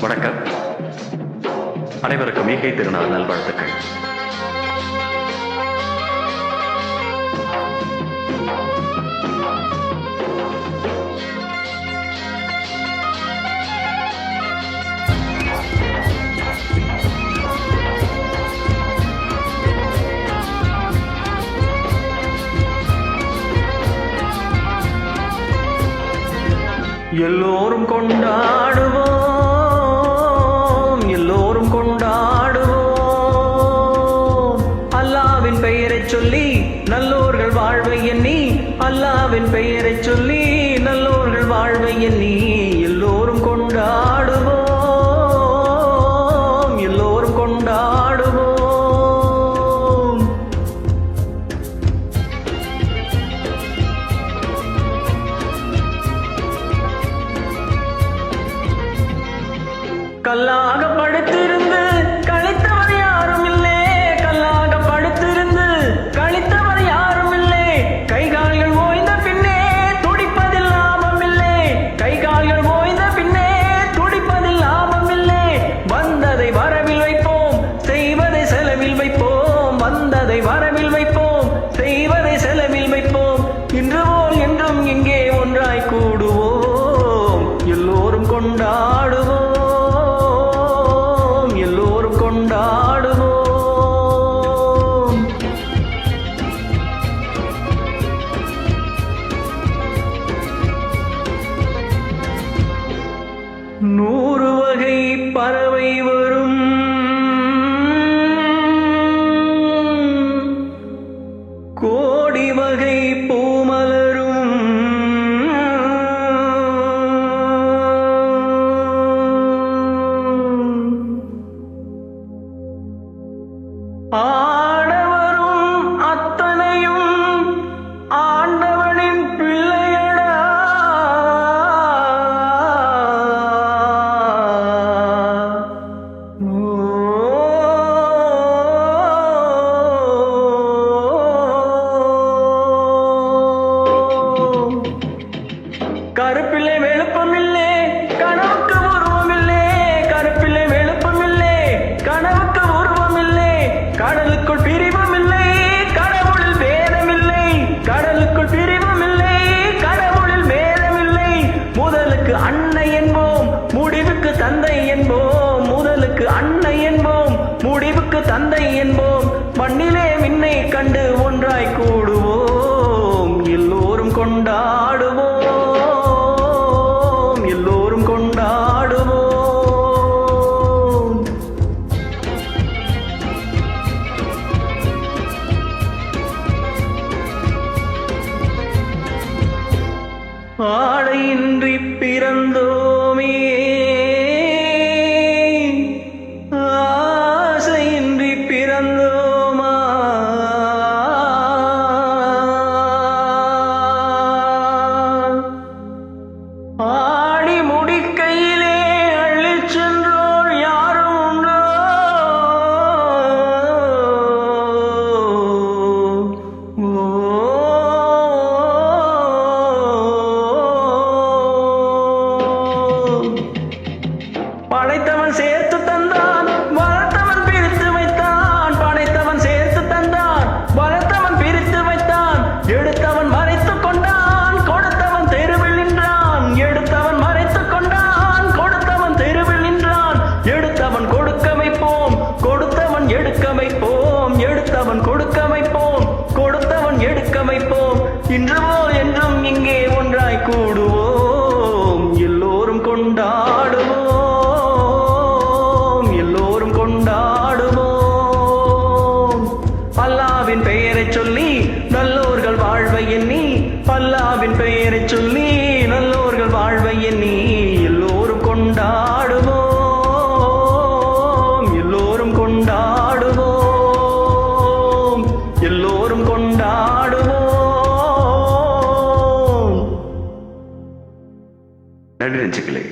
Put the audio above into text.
வணக்கம். அனைவருக்கும் ஈகை திருநாள் நல்வாழ்த்துக்கள். எல்லோரும் கொண்டாடும் சொல்லி நல்லோர்கள் வாழ்வை எண்ணி அல்லாவின் பெயரை சொல்லி நல்லோர்கள் வாழ்வை எண்ணி எல்லோரும் கொண்டாடுவோம் எல்லோரும் கொண்டாடுவோம். கல்லாக செய்வதை வரவில் வைப்போம் செய்வதை செலவில் வைப்போம். இன்று போல் என்றும் இங்கே ஒன்றாய் கூடுவோம். எல்லோரும் கொண்டாடுவோம். வெளுப்பமில்லே கனவுக்கு உருவமில்லை கடலுக்குள் பிரிவமில்லை கடவுளில் வேதமில்லை கடலுக்குள் பிரிவமில்லை கடவுளில் வேதமில்லை. முதலுக்கு அன்னை என்போம் முடிவுக்கு தந்தை என்போம் முதலுக்கு அன்னை என்போம் முடிவுக்கு தந்தை என்போம் ஆடையின்றி பிறந்தோமே. ஒன்றாய் நன்றி நெஞ்சுகளே